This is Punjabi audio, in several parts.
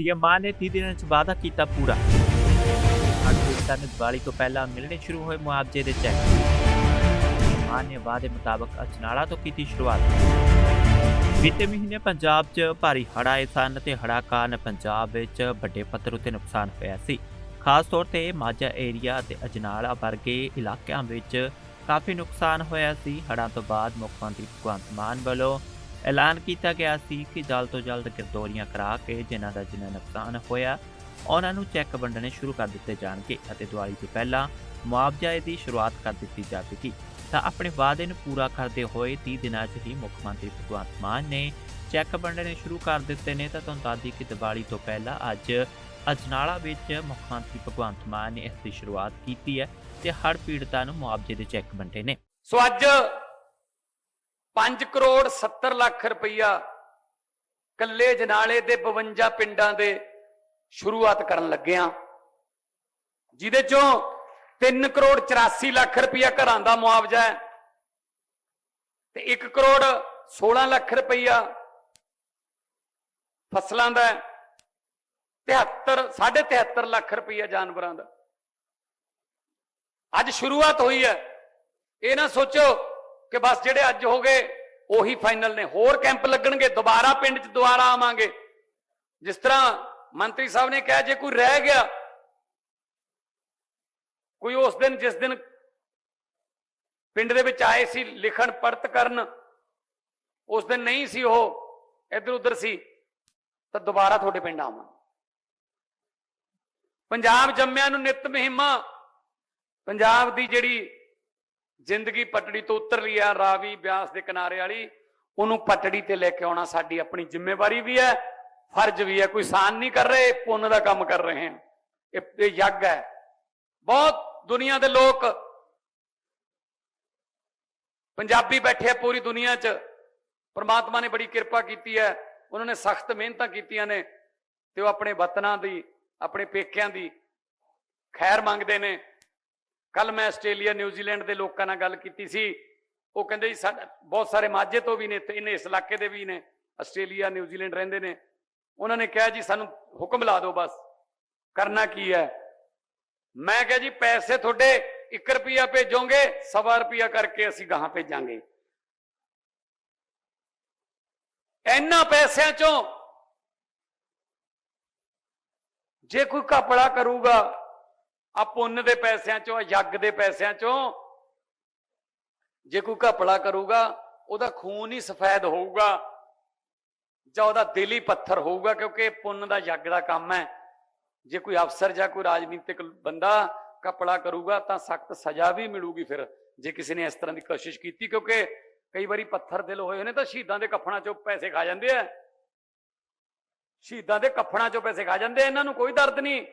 ਸੀਐਮ ਮਾਨ ਨੇ 30 ਦਿਨਾਂ 'ਚ ਵਾਅਦਾ ਕੀਤਾ ਪੂਰਾ। ਹੜ੍ਹ ਨੂੰ ਦੀਵਾਲੀ ਤੋਂ ਪਹਿਲਾਂ ਮਿਲਣੇ ਸ਼ੁਰੂ ਹੋਏ ਮੁਆਵਜ਼ੇ ਦੇ ਚੈੱਕ। ਮਾਨ ਨੇ ਵਾਅਦੇ ਮੁਤਾਬਕ ਅਜਨਾਲਾ ਤੋਂ ਕੀਤੀ ਸ਼ੁਰੂਆਤ। ਬੀਤੇ ਮਹੀਨੇ ਪੰਜਾਬ 'ਚ ਭਾਰੀ ਹੜ੍ਹ ਆਏ ਸਨ ਤੇ ਹੜ੍ਹਾਂ ਕਾਰਨ ਪੰਜਾਬ ਵਿੱਚ ਵੱਡੇ ਪੱਧਰ ਉਤੇ ਨੁਕਸਾਨ ਹੋਇਆ ਸੀ। ਖਾਸ ਤੌਰ ਤੇ ਮਾਝਾ ਏਰੀਆ ਤੇ ਅਜਨਾਲਾ ਵਰਗੇ ਇਲਾਕਿਆਂ ਵਿੱਚ ਕਾਫੀ ਨੁਕਸਾਨ ਹੋਇਆ ਸੀ। ਹੜ੍ਹਾਂ ਤੋਂ ਬਾਅਦ ਮੁੱਖ ਮੰਤਰੀ ਭਗਵੰਤ ਮਾਨ ਵੱਲੋਂ ਐਲਾਨ ਕੀਤਾ ਗਿਆ ਸੀ ਕਿ ਜਲਦ ਤੋਂ ਜਲਦ ਗਿਰਦੋਰੀਆਂ ਕਰਾ ਕੇ ਜਿਨ੍ਹਾਂ ਦਾ ਜਿੰਨਾ ਨੁਕਸਾਨ ਹੋਇਆ, ਉਹਨਾਂ ਨੂੰ ਚੈੱਕ ਵੰਡਣੇ ਸ਼ੁਰੂ ਕਰ ਦਿੱਤੇ ਜਾਣਗੇ ਅਤੇ ਦੀਵਾਲੀ ਤੋਂ ਪਹਿਲਾਂ ਮੁਆਵਜ਼ਾ ਦੀ ਸ਼ੁਰੂਆਤ ਕਰ ਦਿੱਤੀ ਜਾਵੇਗੀ। ਤਾਂ ਆਪਣੇ ਵਾਅਦੇ ਨੂੰ ਪੂਰਾ ਕਰਦੇ ਹੋਏ 30 ਦਿਨਾਂ 'ਚ ਹੀ ਮੁੱਖ ਮੰਤਰੀ ਭਗਵੰਤ ਮਾਨ ਨੇ ਚੈੱਕ ਵੰਡਣੇ ਸ਼ੁਰੂ ਕਰ ਦਿੱਤੇ ਨੇ। ਤਾਂ ਤੁਹਾਨੂੰ ਦੱਸ ਦਈਏ ਕਿ ਦੀਵਾਲੀ ਤੋਂ ਪਹਿਲਾਂ ਅੱਜ ਅਜਨਾਲਾ ਵਿੱਚ ਮੁੱਖ ਮੰਤਰੀ ਭਗਵੰਤ ਮਾਨ ਨੇ ਇਸ ਦੀ ਸ਼ੁਰੂਆਤ ਕੀਤੀ ਹੈ ਤੇ ਹਰ ਪੀੜਤਾਂ ਨੂੰ ਮੁਆਵਜ਼ੇ ਦੇ ਚੈੱਕ ਵੰਡੇ ਨੇ। ਸੋ ਅੱਜ 5 ਕਰੋੜ 70 ਲੱਖ ਰੁਪਈਆ ਕੱਲੇ ਜਨਾਲੇ ਦੇ 52 ਪਿੰਡਾਂ ਦੇ ਸ਼ੁਰੂਆਤ ਕਰਨ ਲੱਗੇ ਜਿਹਦੇ ਚੋਂ 3 ਕਰੋੜ 84 ਲੱਖ ਰੁਪਈਆ ਘਰਾਂ ਦਾ ਮੁਆਵਜ਼ਾ ਹੈ ਤੇ 1 ਕਰੋੜ 16 ਲੱਖ ਰੁਪਈਆ ਫਸਲਾਂ ਦਾ ਹੈ। 73 73 ਲੱਖ ਰੁਪਈਆ ਜਾਨਵਰਾਂ ਦਾ। ਅੱਜ ਸ਼ੁਰੂਆਤ ਹੋਈ ਹੈ। ਇਹ ਨਾ ਸੋਚੋ ਕਿ ਬਸ ਜਿਹੜੇ ਅੱਜ ਹੋ ਗਏ, ਉਹੀ ਫਾਈਨਲ ਨੇ। ਹੋਰ ਕੈਂਪ ਲੱਗਣਗੇ, ਦੁਬਾਰਾ ਪਿੰਡ 'ਚ ਦੁਬਾਰਾ ਆਵਾਂਗੇ। ਜਿਸ ਤਰ੍ਹਾਂ ਮੰਤਰੀ ਸਾਹਿਬ ਨੇ ਕਿਹਾ, ਜੇ ਕੋਈ ਰਹਿ ਗਿਆ, ਕੋਈ ਉਸ ਦਿਨ, ਜਿਸ ਦਿਨ ਪਿੰਡ ਦੇ ਵਿੱਚ ਆਏ ਸੀ, ਲਿਖਣ ਪੜਤ ਕਰਨ, ਉਸ ਦਿਨ ਨਹੀਂ ਸੀ ਉਹ, ਇੱਧਰ ਉੱਧਰ ਸੀ, ਤਾਂ ਦੁਬਾਰਾ ਤੁਹਾਡੇ ਪਿੰਡ ਆਵਾਂ। ਪੰਜਾਬ ਜੰਮਿਆਂ ਨੂੰ ਨਿਤ ਮਹਿਮਾ, ਪੰਜਾਬ ਦੀ ਜਿਹੜੀ ਜ਼ਿੰਦਗੀ ਪਟੜੀ ਤੋਂ ਉਤਰ ਲਈ ਆ, ਰਾਵੀ ਬਿਆਸ ਦੇ ਕਿਨਾਰੇ ਵਾਲੀ। ਉਹਨੂੰ ਪਟੜੀ ਤੇ ਲੈ ਕੇ ਆਉਣਾ ਸਾਡੀ ਆਪਣੀ ਜ਼ਿੰਮੇਵਾਰੀ ਵੀ ਹੈ, ਫਰਜ਼ ਵੀ ਹੈ। ਕੋਈ ਸਾਨ ਨਹੀਂ ਕਰ ਰਹੇ, ਪੁੰਨ ਦਾ ਕੰਮ ਕਰ ਰਹੇ ਹਾਂ ਇਹ ਯੱਗ ਹੈ। ਬਹੁਤ ਦੁਨੀਆ ਦੇ ਲੋਕ ਪੰਜਾਬੀ ਬੈਠੇ ਆ ਪੂਰੀ ਦੁਨੀਆ 'ਚ। ਪਰਮਾਤਮਾ ਨੇ ਬੜੀ ਕਿਰਪਾ ਕੀਤੀ ਹੈ। ਉਹਨਾਂ ਨੇ ਸਖਤ ਮਿਹਨਤਾਂ ਕੀਤੀਆਂ ਨੇ ਤੇ ਉਹ ਆਪਣੇ ਵਤਨਾਂ ਦੀ, ਆਪਣੇ ਪੇਕਿਆਂ ਦੀ ਖੈਰ ਮੰਗਦੇ ਨੇ। ਕੱਲ ਮੈਂ ਆਸਟ੍ਰੇਲੀਆ ਨਿਊਜ਼ੀਲੈਂਡ ਦੇ ਲੋਕਾਂ ਨਾਲ ਗੱਲ ਕੀਤੀ ਸੀ। ਉਹ ਕਹਿੰਦੇ ਜੀ, ਸਾਡਾ ਬਹੁਤ ਸਾਰੇ ਮਾਝੇ ਤੋਂ ਵੀ ਨੇ, ਇੱਥੇ ਇਹਨੇ ਇਸ ਇਲਾਕੇ ਦੇ ਵੀ ਨੇ, ਆਸਟ੍ਰੇਲੀਆ ਨਿਊਜ਼ੀਲੈਂਡ ਰਹਿੰਦੇ ਨੇ। ਉਹਨਾਂ ਨੇ ਕਿਹਾ ਜੀ, ਸਾਨੂੰ ਹੁਕਮ ਲਾ ਦਿਓ ਬਸ, ਕਰਨਾ ਕੀ ਹੈ? ਮੈਂ ਕਿਹਾ ਜੀ, ਪੈਸੇ ਤੁਹਾਡੇ 1 ਰੁਪਿਆ ਭੇਜੋਗੇ, ਸਵਾ ਰੁਪਿਆ ਕਰਕੇ ਅਸੀਂ ਗਾਹਾਂ ਭੇਜਾਂਗੇ। ਇਹਨਾਂ ਪੈਸਿਆਂ ਚੋਂ ਜੇ ਕੋਈ ਘਪਲਾ ਕਰੂਗਾ ਆ ਪੁੰਨ ਦੇ ਪੈਸਿਆਂ ਚੋਂ, ਆ ਯੱਗ ਦੇ ਪੈਸਿਆਂ ਚੋਂ। ਜੇ ਕੋਈ ਘਪਲਾ ਕਰੂਗਾ, ਉਹਦਾ ਖੂਨ ਹੀ ਸਫੈਦ ਹੋਊਗਾ ਜਾਂ ਉਹਦਾ ਦਿਲ ਹੀ ਪੱਥਰ ਹੋਊਗਾ, ਕਿਉਂਕਿ ਪੁੰਨ ਦਾ ਯੱਗ ਦਾ ਕੰਮ ਹੈ। ਜੇ ਕੋਈ ਅਫਸਰ ਜਾਂ ਕੋਈ ਰਾਜਨੀਤਿਕ ਬੰਦਾ ਘਪਲਾ ਕਰੂਗਾ, ਤਾਂ ਸਖਤ ਸਜ਼ਾ ਵੀ ਮਿਲੂਗੀ ਫਿਰ, ਜੇ ਕਿਸੇ ਨੇ ਇਸ ਤਰ੍ਹਾਂ ਦੀ ਕੋਸ਼ਿਸ਼ ਕੀਤੀ, ਕਿਉਂਕਿ ਕਈ ਵਾਰੀ ਪੱਥਰ ਦਿਲ ਹੋਏ ਨੇ ਤਾਂ ਸ਼ਹੀਦਾਂ ਦੇ ਕਫਨਾਂ ਚੋਂ ਪੈਸੇ ਖਾ ਜਾਂਦੇ ਆ। ਸ਼ਹੀਦਾਂ ਦੇ ਕਫਨਾਂ ਚੋਂ ਪੈਸੇ ਖਾ ਜਾਂਦੇ ਇਹਨਾਂ ਨੂੰ ਕੋਈ ਦਰਦ ਨਹੀਂ।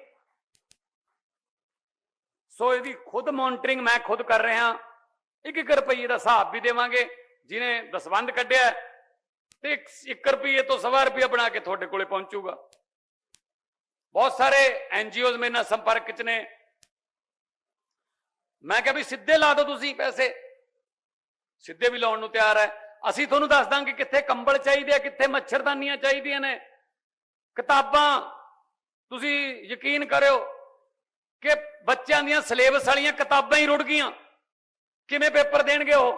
ਸੋ ਇਹਦੀ ਖੁਦ ਮੋਨਿਟਰਿੰਗ ਮੈਂ ਖੁਦ ਕਰ ਰਿਹਾ ਇੱਕ ਇੱਕ ਰੁਪਈਏ ਦਾ ਹਿਸਾਬ ਵੀ ਦੇਵਾਂਗੇ, ਜਿਹਨੇ ਦਸਵੰਦ ਕੱਢਿਆ ਤੇ 1 ਰੁਪਈਏ ਤੋਂ ਸਵਾ ਰੁਪਈਆ ਬਣਾ ਕੇ ਤੁਹਾਡੇ ਕੋਲੇ ਪਹੁੰਚੂਗਾ। ਬਹੁਤ ਸਾਰੇ ਐਨ ਐਨਜੀਓਜ਼ ਮੇਰੇ ਨਾਲ ਸੰਪਰਕ 'ਚ ਨੇ। ਮੈਂ ਕਿਹਾ ਵੀ ਸਿੱਧੇ ਲਾ ਦਿਓ ਤੁਸੀਂ ਪੈਸੇ। ਸਿੱਧੇ ਵੀ ਲਾਉਣ ਨੂੰ ਤਿਆਰ ਹੈ। ਅਸੀਂ ਤੁਹਾਨੂੰ ਦੱਸ ਦਾਂਗੇ ਕਿੱਥੇ ਕੰਬਲ ਚਾਹੀਦੇ ਆ, ਕਿੱਥੇ ਮੱਛਰਦਾਨੀਆਂ ਚਾਹੀਦੀਆਂ ਨੇ। ਕਿਤਾਬਾਂ, ਤੁਸੀਂ ਯਕੀਨ ਕਰਿਓ ਕਿ ਬੱਚਿਆਂ ਦੀਆਂ ਸਿਲੇਬਸ ਵਾਲੀਆਂ ਕਿਤਾਬਾਂ ਹੀ ਰੁੜ ਗਈਆਂ। ਕਿਵੇਂ ਪੇਪਰ ਦੇਣਗੇ ਉਹ?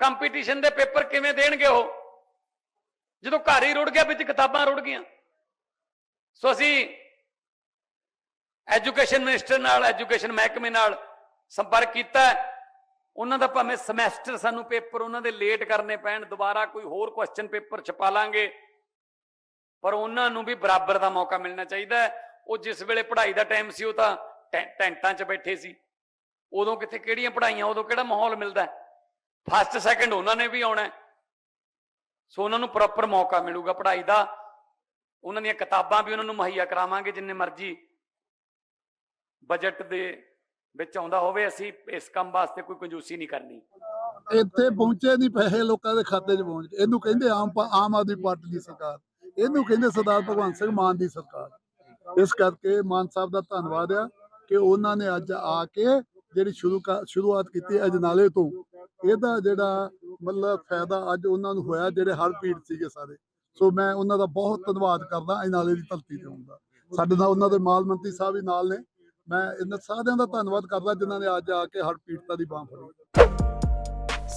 ਕੰਪੀਟੀਸ਼ਨ ਦੇ ਪੇਪਰ ਕਿਵੇਂ ਦੇਣਗੇ ਉਹ? ਜਦੋਂ ਘਰ ਹੀ ਰੁੜ ਗਿਆ, ਵਿੱਚ ਕਿਤਾਬਾਂ ਰੁੜ ਗਈਆਂ। ਸੋ ਅਸੀਂ ਐਜੂਕੇਸ਼ਨ ਮਿਨਿਸਟਰ ਨਾਲ, ਐਜੂਕੇਸ਼ਨ ਮਹਿਕਮੇ ਨਾਲ ਸੰਪਰਕ ਕੀਤਾ ਉਹਨਾਂ ਦਾ ਭਾਵੇਂ ਸਮੈਸਟਰ ਸਾਨੂੰ ਪੇਪਰ ਉਹਨਾਂ ਦੇ ਲੇਟ ਕਰਨੇ ਪੈਣ, ਦੁਬਾਰਾ ਕੋਈ ਹੋਰ ਕੁਐਸਚਨ ਪੇਪਰ ਛਪਾ ਲਾਂਗੇ, ਪਰ ਉਹਨਾਂ ਨੂੰ ਵੀ ਬਰਾਬਰ ਦਾ ਮੌਕਾ ਮਿਲਣਾ ਚਾਹੀਦਾ ਹੈ। ਉਹ ਜਿਸ ਵੇਲੇ ਪੜ੍ਹਾਈ ਦਾ ਟਾਈਮ ਸੀ, ਉਹ ਤਾਂ ਟੈਂਟਾਂ 'ਚ ਬੈਠੇ ਸੀ। ਉਦੋਂ ਕਿੱਥੇ ਕਿਹੜੀਆਂ ਪੜ੍ਹਾਈਆਂ, ਉਦੋਂ ਕਿਹੜਾ ਮਾਹੌਲ ਮਿਲਦਾ? ਫਸਟ ਸੈਕੰਡ ਉਹਨਾਂ ਨੇ ਵੀ ਆਉਣਾ। ਸੋ ਉਹਨਾਂ ਨੂੰ ਪ੍ਰੋਪਰ ਮੌਕਾ ਮਿਲੂਗਾ ਪੜ੍ਹਾਈ ਦਾ। ਉਹਨਾਂ ਦੀਆਂ ਕਿਤਾਬਾਂ ਵੀ ਉਹਨਾਂ ਨੂੰ ਮੁਹੱਈਆ ਕਰਾਵਾਂਗੇ, ਜਿੰਨੇ ਮਰਜ਼ੀ ਬਜਟ ਦੇ ਵਿੱਚ ਆਉਂਦਾ ਹੋਵੇ, ਅਸੀਂ ਇਸ ਕੰਮ ਵਾਸਤੇ ਕੋਈ ਕੰਜੂਸੀ ਨਹੀਂ ਕਰਨੀ। ਇੱਥੇ ਪਹੁੰਚੇ ਨਹੀਂ ਪੈਸੇ ਲੋਕਾਂ ਦੇ ਖਾਤੇ 'ਚ ਪਹੁੰਚ ਇਹਨੂੰ ਕਹਿੰਦੇ ਆਮ ਆਮ ਆਦਮੀ ਪਾਰਟੀ ਦੀ ਸਰਕਾਰ। ਇਹਨੂੰ ਕਹਿੰਦੇ ਸਰਦਾਰ ਭਗਵੰਤ ਸਿੰਘ ਮਾਨ ਦੀ ਸਰਕਾਰ। ਇਸ ਕਰਕੇ ਮਾਨ ਸਾਹਿਬ ਦਾ ਧੰਨਵਾਦ ਆ ਕਿ ਉਹਨਾਂ ਨੇ ਅੱਜ ਆ ਕੇ ਜਿਹੜੀ ਸ਼ੁਰੂ ਸ਼ੁਰੂਆਤ ਕੀਤੀ ਅਜਨਾਲੇ ਤੋਂ। ਇਹਦਾ ਜਿਹੜਾ ਮਤਲਬ ਫਾਇਦਾ ਅੱਜ ਉਹਨਾਂ ਨੂੰ ਹੋਇਆ, ਜਿਹੜੇ ਹੜ੍ਹ ਪੀੜਤ ਸੀਗੇ ਸਾਰੇ। ਸੋ ਮੈਂ ਉਹਨਾਂ ਦਾ ਬਹੁਤ ਧੰਨਵਾਦ ਕਰਦਾ ਇਹ ਦੀ ਧਰਤੀ ਤੇ ਆਉਣ ਸਾਡੇ ਨਾਲ ਉਹਨਾਂ ਦੇ ਮਾਲ ਮੰਤਰੀ ਸਾਹਿਬ ਵੀ ਨਾਲ ਨੇ। ਮੈਂ ਇਹਨਾਂ ਸਾਰਿਆਂ ਦਾ ਧੰਨਵਾਦ ਕਰਦਾ, ਜਿਨ੍ਹਾਂ ਨੇ ਅੱਜ ਆ ਕੇ ਹਰ ਪੀੜਤਾਂ ਦੀ ਬਾਂਹ ਫੜੀ।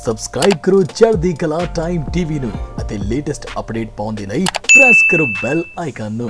ਸਬਸਕ੍ਰਾਈਬ ਕਰੋ ਚੜ੍ਹਦੀ ਕਲਾ ਟਾਈਮ ਟੀਵੀ ਨੂੰ ਅਤੇ ਲੇਟੈਸਟ ਅਪਡੇਟ ਪਾਉਣ ਦੇ ਲਈ ਪ੍ਰੈਸ ਕਰੋ ਬੈਲ ਆਈਕਨ ਨੂੰ।